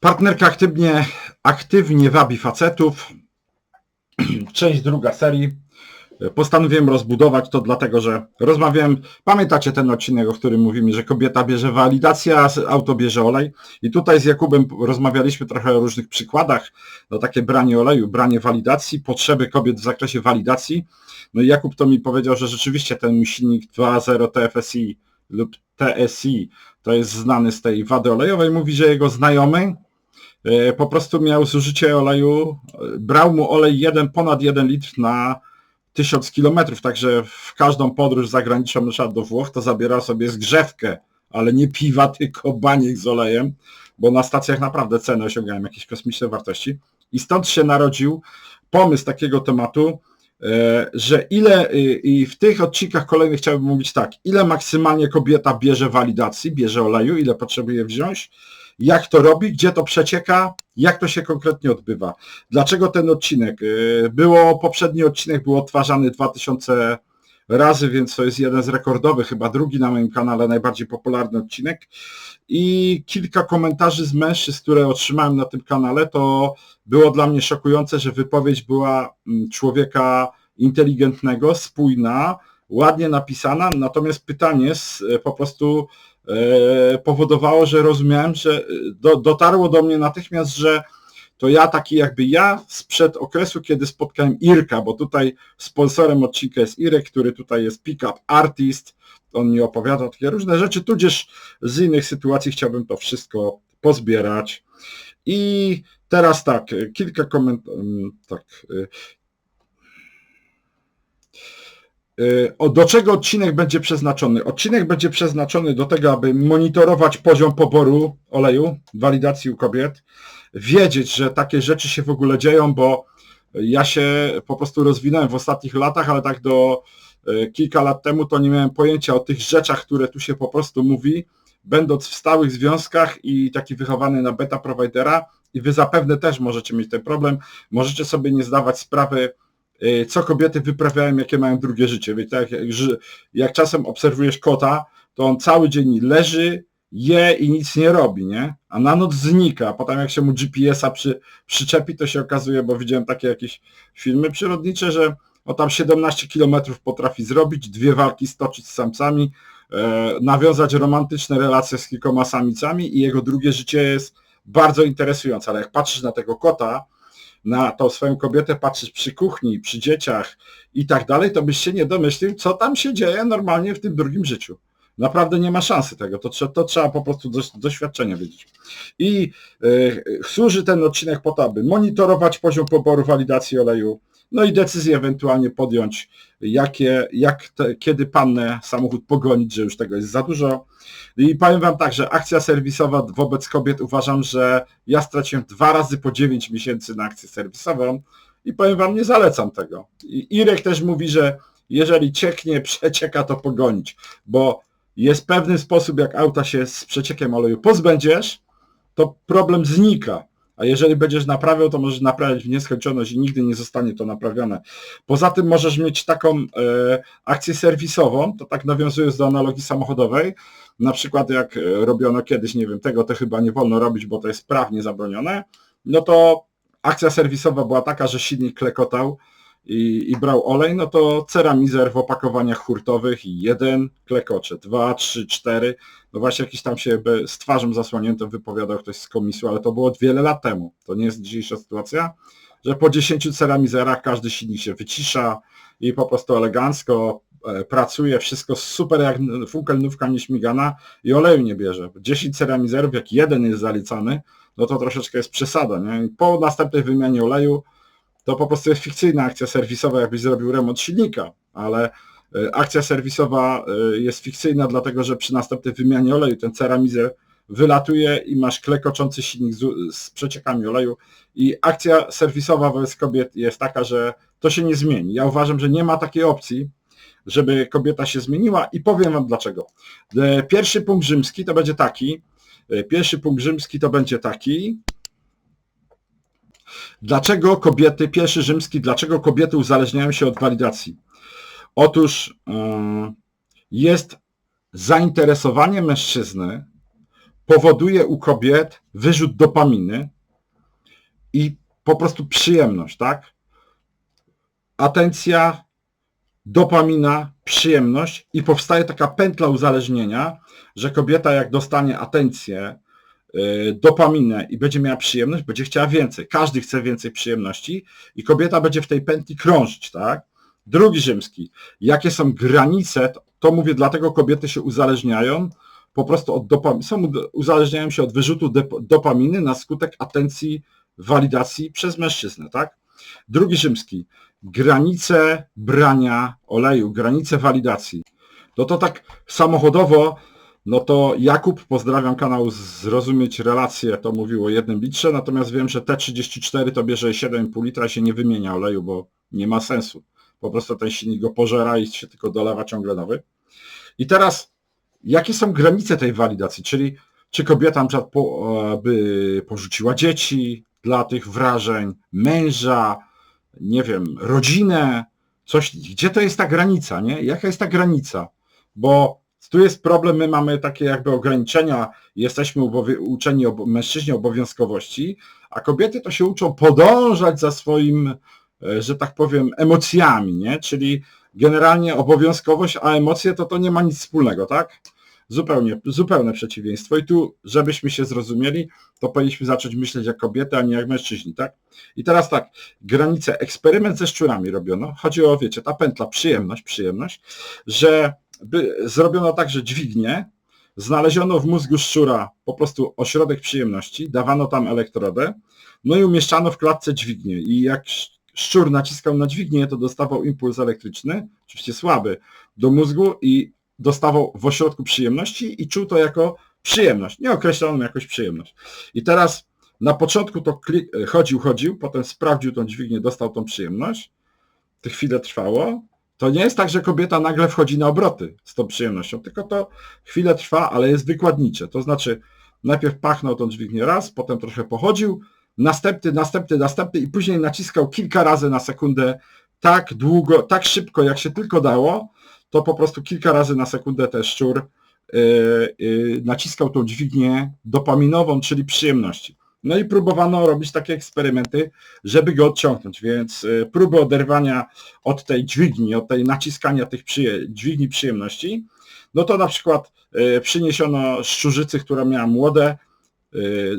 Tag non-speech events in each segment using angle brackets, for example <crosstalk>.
Partnerka aktywnie, aktywnie wabi facetów. <clears throat> Część druga serii. Postanowiłem rozbudować to dlatego, że rozmawiałem, pamiętacie ten odcinek, o którym mówimy, że kobieta bierze walidację, a auto bierze olej. I tutaj z Jakubem rozmawialiśmy trochę o różnych przykładach, no takie branie oleju, branie walidacji, potrzeby kobiet w zakresie walidacji. No i Jakub to mi powiedział, że rzeczywiście ten silnik 2.0 TFSI lub TSI to jest znany z tej wady olejowej, mówi, że jego znajomy po prostu miał zużycie oleju, e, brał mu olej jeden, ponad 1 litr na 1000 kilometrów, także w każdą podróż zagraniczną, przykład do Włoch, to zabierał sobie zgrzewkę, ale nie piwa, <laughs> tylko baniek z olejem, bo na stacjach naprawdę ceny osiągają jakieś kosmiczne wartości. I stąd się narodził pomysł takiego tematu, e, że ile, i w tych odcinkach kolejnych chciałbym mówić tak, ile maksymalnie kobieta bierze walidacji, bierze oleju, ile potrzebuje wziąć, jak to robi, gdzie to przecieka, jak to się konkretnie odbywa. Dlaczego ten odcinek? Y, było, poprzedni odcinek był odtwarzany 2000 razy, więc to jest jeden z rekordowych, chyba drugi na moim kanale, najbardziej popularny odcinek. I kilka komentarzy z mężczyzn, które otrzymałem na tym kanale, to było dla mnie szokujące, że wypowiedź była mm, człowieka inteligentnego, spójna, ładnie napisana, natomiast pytanie po prostu powodowało, że rozumiałem, że e, do, dotarło do mnie natychmiast, że to ja taki jakby ja sprzed okresu, kiedy spotkałem Irka, bo tutaj sponsorem odcinka jest Irek, który tutaj jest pick-up artist, on mi opowiada takie różne rzeczy, tudzież z innych sytuacji chciałbym to wszystko pozbierać. I teraz tak, kilka komentarzy, mm, tak, e, do czego odcinek będzie przeznaczony? Odcinek będzie przeznaczony do tego, aby monitorować poziom poboru oleju, walidacji u kobiet, wiedzieć, że takie rzeczy się w ogóle dzieją, bo ja się po prostu rozwinąłem w ostatnich latach, ale tak do e, kilka lat temu to nie miałem pojęcia o tych rzeczach, które tu się po prostu mówi, będąc w stałych związkach i taki wychowany na beta providera i wy zapewne też możecie mieć ten problem, możecie sobie nie zdawać sprawy, Y, co kobiety wyprawiają, jakie mają drugie życie. Wiecie, tak, jak, jak czasem obserwujesz kota, to on cały dzień leży, je i nic nie robi, nie? A na noc znika, potem jak się mu GPS-a przy, przyczepi, to się okazuje, bo widziałem takie jakieś filmy przyrodnicze, że o tam 17 km potrafi zrobić, dwie walki stoczyć z samcami, e, nawiązać romantyczne relacje z kilkoma samicami i jego drugie życie jest bardzo interesujące, ale jak patrzysz na tego kota, na tą swoją kobietę patrzysz przy kuchni, przy dzieciach i tak dalej, to byś się nie domyślił, co tam się dzieje normalnie w tym drugim życiu. Naprawdę nie ma szansy tego, to, to trzeba po prostu do, doświadczenia wiedzieć. I y, służy ten odcinek po to, aby monitorować poziom poboru walidacji oleju, no i decyzję ewentualnie podjąć, jakie, jak te, kiedy pannę samochód pogonić, że już tego jest za dużo. I powiem Wam tak, że akcja serwisowa wobec kobiet uważam, że ja straciłem dwa razy po 9 miesięcy na akcję serwisową i powiem Wam, nie zalecam tego. I Irek też mówi, że jeżeli cieknie, <laughs> przecieka, to pogonić, bo jest pewny sposób, jak auta się z przeciekiem oleju pozbędziesz, to problem znika. A jeżeli będziesz naprawiał, to możesz naprawiać w nieskończoność i nigdy nie zostanie to naprawione. Poza tym możesz mieć taką e, akcję serwisową, to tak nawiązując do analogii samochodowej, na przykład jak e, robiono kiedyś, nie wiem, tego to chyba nie wolno robić, bo to jest prawnie zabronione, no to akcja serwisowa była taka, że silnik klekotał, i, i brał olej, no to ceramizer w opakowaniach hurtowych i jeden klekocze, dwa, trzy, cztery. No właśnie jakiś tam się z twarzą zasłoniętym wypowiadał ktoś z komisji, ale to było wiele lat temu. To nie jest dzisiejsza sytuacja, że po 10 ceramizerach każdy silnik się wycisza i po prostu elegancko e, pracuje, wszystko super jak funkelnówka nieśmigana i oleju nie bierze. 10 ceramizerów, jak jeden jest zalicany, no to troszeczkę jest przesada. Nie? po następnej wymianie oleju to po prostu jest fikcyjna akcja serwisowa, jakbyś zrobił remont silnika, ale e, akcja serwisowa e, jest fikcyjna, dlatego że przy następnej wymianie oleju ten ceramizer wylatuje i masz klekoczący silnik z, z przeciekami oleju i akcja serwisowa wobec kobiet jest taka, że to się nie zmieni. Ja uważam, że nie ma takiej opcji, żeby kobieta się zmieniła i powiem Wam dlaczego. E, pierwszy punkt rzymski to będzie taki, pierwszy punkt rzymski to będzie taki, Dlaczego kobiety, pierwszy rzymski, dlaczego kobiety uzależniają się od walidacji? Otóż yy, jest zainteresowanie mężczyzny powoduje u kobiet wyrzut dopaminy i po prostu przyjemność, tak? Atencja, dopamina, przyjemność i powstaje taka pętla uzależnienia, że kobieta jak dostanie atencję, dopaminę i będzie miała przyjemność, będzie chciała więcej. Każdy chce więcej przyjemności i kobieta będzie w tej pętli krążyć, tak? Drugi rzymski. Jakie są granice, to, to mówię, dlatego kobiety się uzależniają po prostu od dopaminy, są, uzależniają się od wyrzutu dopaminy na skutek atencji, walidacji przez mężczyznę, tak? Drugi rzymski. Granice brania oleju, granice walidacji. No to tak samochodowo, no to Jakub, pozdrawiam kanał Zrozumieć Relacje, to mówił o jednym litrze, natomiast wiem, że T34 to bierze 7,5 litra się nie wymienia oleju, bo nie ma sensu. Po prostu ten silnik go pożera i się tylko dolewa ciągle nowy. I teraz, jakie są granice tej walidacji? Czyli czy kobieta na przykład po, by porzuciła dzieci dla tych wrażeń, męża, nie wiem, rodzinę, coś, gdzie to jest ta granica, nie? Jaka jest ta granica? Bo tu jest problem, my mamy takie jakby ograniczenia, jesteśmy uczeni ob mężczyźni obowiązkowości, a kobiety to się uczą podążać za swoim E, że tak powiem, emocjami, nie? Czyli generalnie obowiązkowość, a emocje to to nie ma nic wspólnego, tak? Zupełnie, zupełne przeciwieństwo. I tu, żebyśmy się zrozumieli, to powinniśmy zacząć myśleć jak kobiety, a nie jak mężczyźni, tak? I teraz tak, granice, eksperyment ze szczurami robiono. Chodzi o, wiecie, ta pętla, przyjemność, przyjemność, że by zrobiono tak, że dźwignie, znaleziono w mózgu szczura po prostu ośrodek przyjemności, dawano tam elektrodę, no i umieszczano w klatce dźwignię. I jak szczur naciskał na dźwignię, to dostawał impuls elektryczny, oczywiście słaby, do mózgu i dostawał w ośrodku przyjemności i czuł to jako przyjemność, nie określoną jakoś przyjemność. I teraz na początku to klik, chodził, chodził, potem sprawdził tą dźwignię, dostał tą przyjemność, to chwilę trwało. To nie jest tak, że kobieta nagle wchodzi na obroty z tą przyjemnością, tylko to chwilę trwa, ale jest wykładnicze. To znaczy najpierw pachnął tą dźwignię raz, potem trochę pochodził, następny, następny, następny i później naciskał kilka razy na sekundę tak długo, tak szybko, jak się tylko dało, to po prostu kilka razy na sekundę ten szczur yy, yy, naciskał tą dźwignię dopaminową, czyli przyjemności. No i próbowano robić takie eksperymenty, żeby go odciągnąć, więc yy, próby oderwania od tej dźwigni, od tej naciskania tych przyje dźwigni przyjemności, no to na przykład przyniesiono szczurzycy, która miała młode,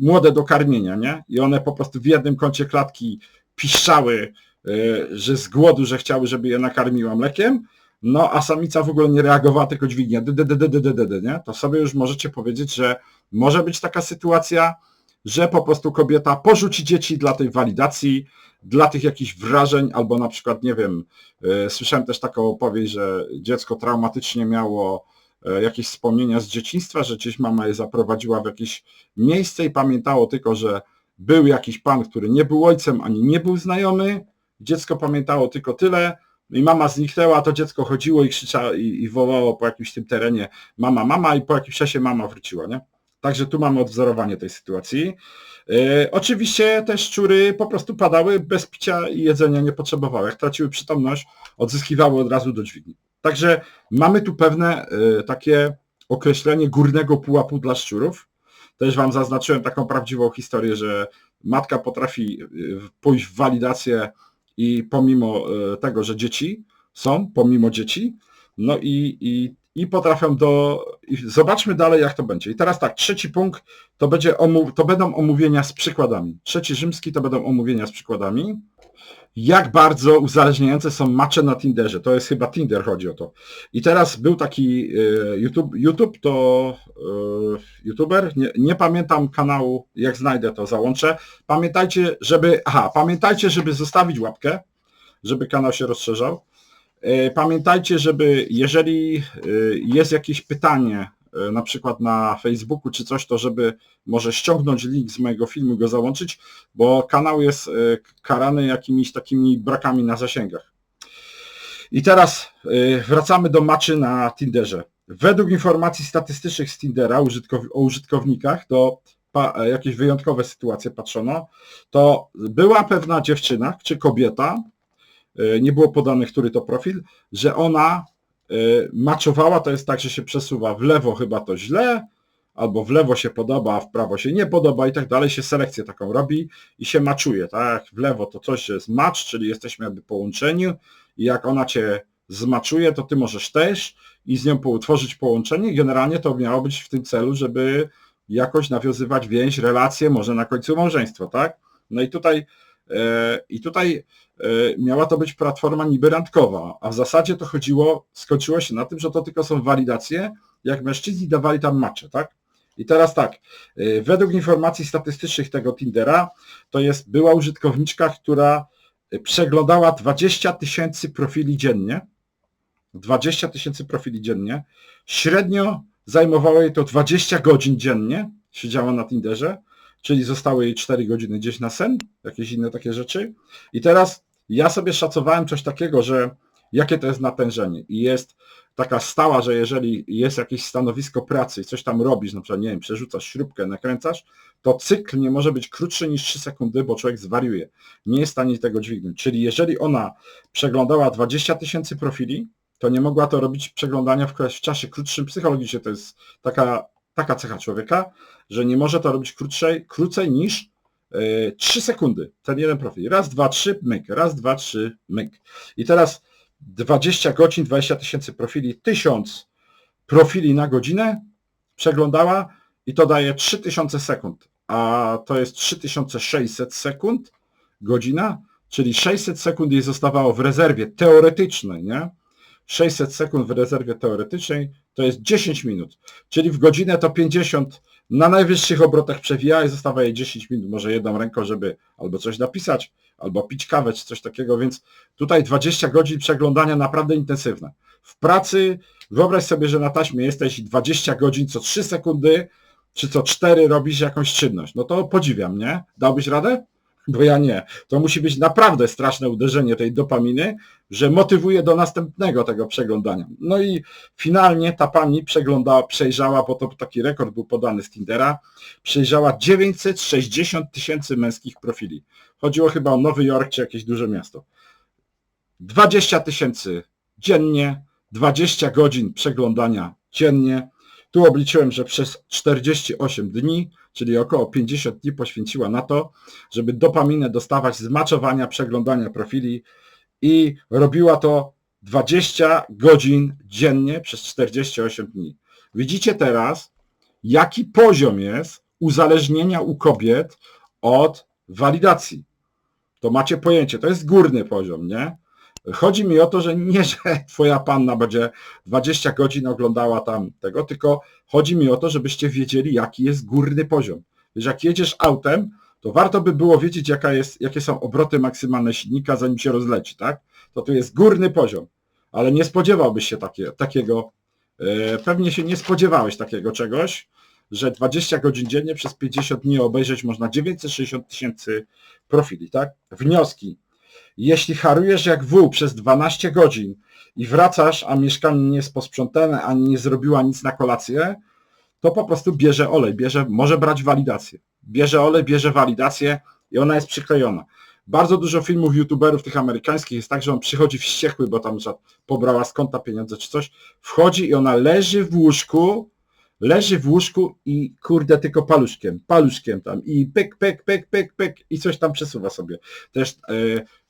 młode do karmienia, nie? I one po prostu w jednym kącie klatki piszczały, że z głodu, że chciały, żeby je nakarmiła mlekiem, no a samica w ogóle nie reagowała, tylko dźwignia, nie? To sobie już możecie powiedzieć, że może być taka sytuacja, że po prostu kobieta porzuci dzieci dla tej walidacji, dla tych jakichś wrażeń, albo na przykład, nie wiem, y, słyszałem też taką opowieść, że dziecko traumatycznie miało E, jakieś wspomnienia z dzieciństwa, że gdzieś mama je zaprowadziła w jakieś miejsce i pamiętało tylko, że był jakiś pan, który nie był ojcem ani nie był znajomy. Dziecko pamiętało tylko tyle. No I mama zniknęła, to dziecko chodziło i krzyczało i, i wołało po jakimś tym terenie mama, mama i po jakimś czasie mama wróciła, nie? Także tu mamy odwzorowanie tej sytuacji. Yy, oczywiście te szczury po prostu padały, bez picia i jedzenia nie potrzebowały. Jak traciły przytomność, odzyskiwały od razu do dźwigni. Także mamy tu pewne y, takie określenie górnego pułapu dla szczurów. Też Wam zaznaczyłem taką prawdziwą historię, że matka potrafi y, pójść w walidację i pomimo y, tego, że dzieci są, pomimo dzieci, no i, i, i potrafią do... I zobaczmy dalej, jak to będzie. I teraz tak, trzeci punkt to, będzie to będą omówienia z przykładami. Trzeci rzymski to będą omówienia z przykładami jak bardzo uzależniające są macze na Tinderze. To jest chyba Tinder, chodzi o to. I teraz był taki e, YouTube, YouTube to e, YouTuber, nie, nie, pamiętam kanału, jak znajdę to załączę. Pamiętajcie, żeby, aha, pamiętajcie, żeby zostawić łapkę, żeby kanał się rozszerzał. E, pamiętajcie, żeby jeżeli jest jakieś pytanie na przykład na Facebooku czy coś, to żeby może ściągnąć link z mojego filmu, go załączyć, bo kanał jest e, karany jakimiś takimi brakami na zasięgach. I teraz e, wracamy do maczy na Tinderze. Według informacji statystycznych z Tindera o użytkownikach, to jakieś wyjątkowe sytuacje patrzono, to była pewna dziewczyna czy kobieta, nie było podane, który to profil, że ona maczowała to jest tak, że się przesuwa w lewo chyba to źle, albo w lewo się podoba, a w prawo się nie podoba i tak dalej, się selekcję taką robi i się maczuje, tak? W lewo to coś jest match, czyli jesteśmy jakby połączeni i jak ona cię zmaczuje, to ty możesz też i z nią utworzyć połączenie. Generalnie to miało być w tym celu, żeby jakoś nawiązywać więź, relacje, może na końcu małżeństwo, tak? No i tutaj i tutaj e, miała to być platforma niby randkowa, a w zasadzie to chodziło, skończyło się na tym, że to tylko są walidacje, jak mężczyźni dawali tam macze, tak? I teraz tak, e, według informacji statystycznych tego Tindera, to jest była użytkowniczka, która przeglądała 20 tysięcy profili dziennie, 20 tysięcy profili dziennie, średnio zajmowało jej to 20 godzin dziennie, siedziała na Tinderze, czyli zostały jej 4 godziny gdzieś na sen, jakieś inne takie rzeczy. I teraz ja sobie szacowałem coś takiego, że jakie to jest natężenie. I jest taka stała, że jeżeli jest jakieś stanowisko pracy i coś tam robisz, na przykład, nie wiem, przerzucasz śrubkę, nakręcasz, to cykl nie może być krótszy niż 3 sekundy, bo człowiek zwariuje. Nie jest w stanie tego dźwignąć. Czyli jeżeli ona przeglądała 20 tysięcy profili, to nie mogła to robić przeglądania w, w czasie krótszym. Psychologicznie to jest taka, taka cecha człowieka, że nie może to robić krótszej, krócej niż yy, 3 sekundy. Ten jeden profil. Raz, dwa, trzy, myk. Raz, dwa, trzy, myk. I teraz 20 godzin, 20 tysięcy profili, 1000 profili na godzinę przeglądała i to daje 3000 sekund, a to jest 3600 sekund godzina, czyli 600 sekund jej zostawało w rezerwie teoretycznej, nie? 600 sekund w rezerwie teoretycznej to jest 10 minut, czyli w godzinę to 50 na najwyższych obrotach przewija i zostawa jej 10 minut, może jedną ręką, żeby albo coś napisać, albo pić kawę, czy coś takiego, więc tutaj 20 godzin przeglądania naprawdę intensywne. W pracy wyobraź sobie, że na taśmie jesteś 20 godzin co 3 sekundy, czy co 4 robisz jakąś czynność. No to podziwiam, nie? Dałbyś radę? <laughs> bo ja nie. To musi być naprawdę straszne uderzenie tej dopaminy, że motywuje do następnego tego przeglądania. No i finalnie ta pani przeglądała, przejrzała, bo to taki rekord był podany z Tindera, przejrzała 960 tysięcy męskich profili. Chodziło chyba o Nowy Jork czy jakieś duże miasto. 20 tysięcy dziennie, 20 godzin przeglądania dziennie. Tu obliczyłem, że przez 48 dni czyli około 50 dni poświęciła na to, żeby dopaminę dostawać z maczowania, przeglądania profili i robiła to 20 godzin dziennie przez 48 dni. Widzicie teraz, jaki poziom jest uzależnienia u kobiet od walidacji. To macie pojęcie, to jest górny poziom, nie? Chodzi mi o to, że nie, że <laughs> twoja panna będzie 20 godzin oglądała tam tego, tylko chodzi mi o to, żebyście wiedzieli, jaki jest górny poziom. Wiesz, jak jedziesz autem, to warto by było wiedzieć, jaka jest, jakie są obroty maksymalne silnika, zanim się rozleci, tak? To tu jest górny poziom, ale nie spodziewałbyś się takie, takiego, e, pewnie się nie spodziewałeś takiego czegoś, że 20 godzin dziennie przez 50 dni obejrzeć można 960 tysięcy profili, tak? Wnioski jeśli harujesz jak wół przez 12 godzin i wracasz, a mieszkanie nie jest posprzątane, ani nie zrobiła nic na kolację, to po prostu bierze olej, bierze, może brać walidację. Bierze olej, bierze walidację i ona jest przyklejona. Bardzo dużo filmów youtuberów tych amerykańskich jest tak, że on przychodzi wściekły, bo tam pobrała z pieniądze czy coś, wchodzi i ona leży w łóżku, leży w łóżku i kurde tylko paluszkiem, paluszkiem tam i pyk, pyk, pyk, pyk, pyk i coś tam przesuwa sobie. Też e,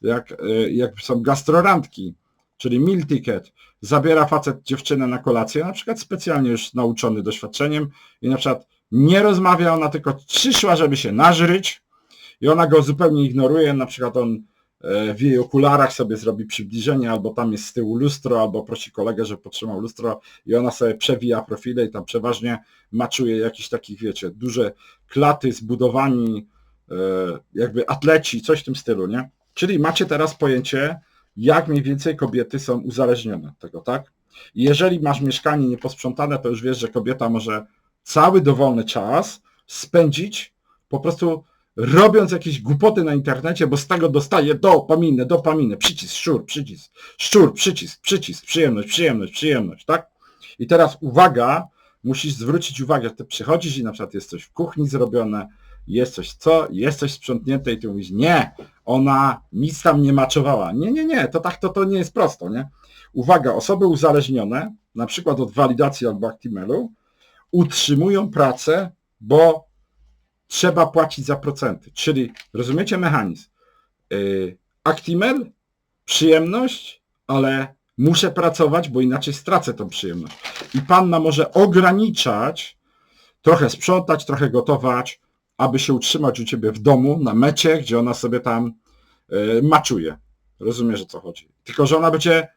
jak, e, jak są gastrorandki, czyli meal ticket, zabiera facet dziewczynę na kolację, na przykład specjalnie już nauczony doświadczeniem i na przykład nie rozmawia, ona tylko przyszła, żeby się nażryć i ona go zupełnie ignoruje, na przykład on w jej okularach sobie zrobi przybliżenie, albo tam jest z tyłu lustro, albo prosi kolegę, żeby potrzymał lustro i ona sobie przewija profile i tam przeważnie maczuje jakieś takich, wiecie, duże klaty zbudowani, e, jakby atleci, coś w tym stylu, nie? Czyli macie teraz pojęcie, jak mniej więcej kobiety są uzależnione od tego, tak? I jeżeli masz mieszkanie nieposprzątane, to już wiesz, że kobieta może cały dowolny czas spędzić po prostu robiąc jakieś głupoty na internecie, bo z tego dostaje dopaminę, dopaminę, przycisk, szczur, przycisk, szczur, przycisk, przycisk, przyjemność, przyjemność, przyjemność, tak? I teraz uwaga, musisz zwrócić uwagę, że ty przychodzisz i na przykład jest coś w kuchni zrobione, jest coś co, jest coś sprzątnięte i ty mówisz, nie, ona nic tam nie maczowała. Nie, nie, nie, to tak to, to nie jest prosto, nie? Uwaga, osoby uzależnione, na przykład od walidacji albo Actimelu, utrzymują pracę, bo trzeba płacić za procenty. Czyli rozumiecie mechanizm? Yy, Actimel, przyjemność, ale muszę pracować, bo inaczej stracę tą przyjemność. I panna może ograniczać, trochę sprzątać, trochę gotować, aby się utrzymać u ciebie w domu, na mecie, gdzie ona sobie tam yy, maczuje. Rozumiesz o co chodzi. Tylko, że ona będzie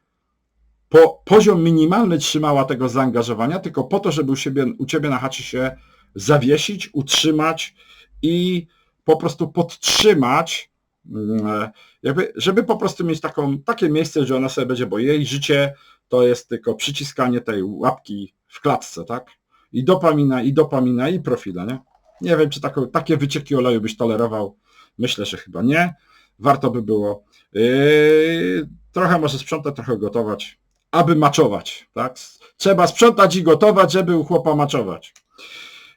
po poziom minimalny trzymała tego zaangażowania, tylko po to, żeby u, siebie, u ciebie na się zawiesić, utrzymać i po prostu podtrzymać, mm, jakby, żeby po prostu mieć taką, takie miejsce, że ona sobie będzie, bo jej życie to jest tylko przyciskanie tej łapki w klatce, tak? I dopamina, i dopamina, i profila, nie? Nie wiem, czy tako, takie wycieki oleju byś tolerował. Myślę, że chyba nie. Warto by było. Yy, trochę może sprzątać, trochę gotować, aby maczować, tak? Trzeba sprzątać i gotować, żeby u chłopa maczować.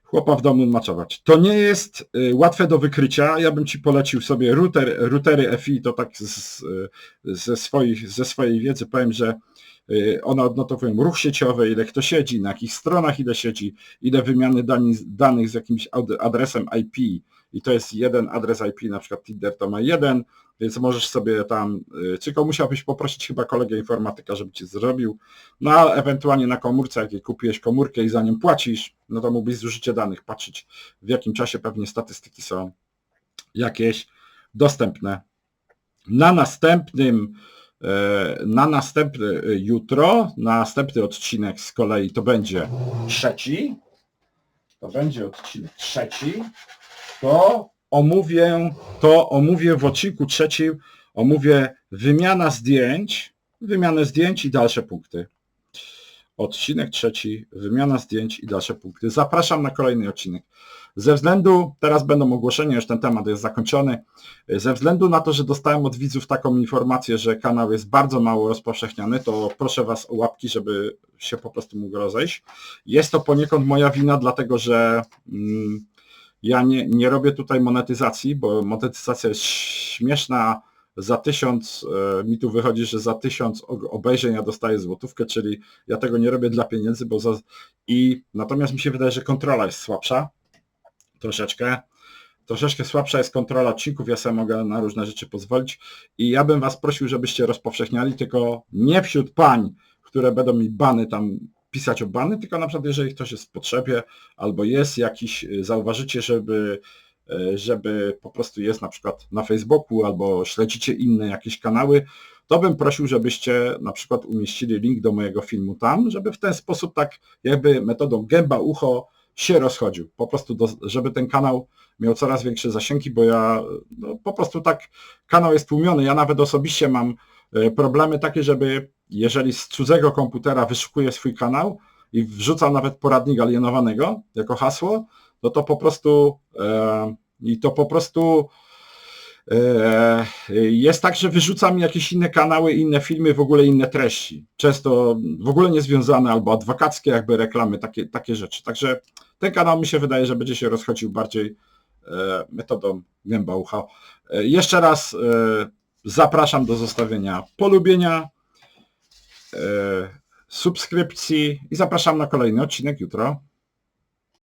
Chłopa w domu maczować. To nie jest y, łatwe do wykrycia. Ja bym Ci polecił sobie router, routery FI, to tak z, ze, swoich, ze swojej wiedzy powiem, że y, one odnotowują ruch sieciowy, ile kto siedzi, na jakich stronach ile siedzi, ile wymiany danych, z jakimś ad- adresem IP i to jest jeden adres IP, na przykład Tinder to ma jeden, więc możesz sobie tam, y, tylko musiałbyś poprosić chyba kolegę informatyka, żeby Ci zrobił, no a ewentualnie na komórce, jak jej kupiłeś komórkę i za nią płacisz, no to mógłbyś zużycie danych patrzeć, w jakim czasie pewnie statystyki są jakieś dostępne. Na następnym, e, na następny e, jutro, na następny odcinek z kolei to będzie trzeci, to będzie odcinek trzeci, to omówię, to omówię w odcinku trzecim, omówię wymiana zdjęć, wymianę zdjęć i dalsze punkty. Odcinek trzeci, wymiana zdjęć i dalsze punkty. Zapraszam na kolejny odcinek. Ze względu, teraz będą ogłoszenia, już ten temat jest zakończony, ze względu na to, że dostałem od widzów taką informację, że kanał jest bardzo mało rozpowszechniany, to proszę Was o łapki, żeby się po prostu mógł rozejść. Jest to poniekąd moja wina, dlatego że mm, ja nie, nie robię tutaj monetyzacji, bo monetyzacja jest śmieszna. Za tysiąc, e, mi tu wychodzi, że za tysiąc obejrzeń ja dostaję złotówkę, czyli ja tego nie robię dla pieniędzy, bo za... i natomiast mi się wydaje, że kontrola jest słabsza, troszeczkę. Troszeczkę słabsza jest kontrola odcinków, ja sobie mogę na różne rzeczy pozwolić i ja bym Was prosił, żebyście rozpowszechniali, tylko nie wśród pań, które będą mi bany tam pisać o bany, tylko na przykład jeżeli ktoś jest w potrzebie albo jest jakiś, y, zauważycie, żeby, y, żeby po prostu jest na przykład na Facebooku albo śledzicie inne jakieś kanały, to bym prosił, żebyście na przykład umieścili link do mojego filmu tam, żeby w ten sposób tak jakby metodą gęba, ucho się rozchodził. Po prostu, do, żeby ten kanał miał coraz większe zasięgi, bo ja no, po prostu tak, kanał jest tłumiony. Ja nawet osobiście mam e, problemy takie, żeby jeżeli z cudzego komputera wyszukuję swój kanał i wrzucam nawet poradnik alienowanego jako hasło, no to po prostu e, i to po prostu e, jest tak, że wyrzucam jakieś inne kanały, inne filmy, w ogóle inne treści. Często w ogóle niezwiązane albo adwokackie jakby reklamy, takie, takie rzeczy. Także ten kanał mi się wydaje, że będzie się rozchodził bardziej e, metodą gęba ucha. E, Jeszcze raz e, zapraszam do zostawienia polubienia, e, subskrypcji i zapraszam na kolejny odcinek jutro.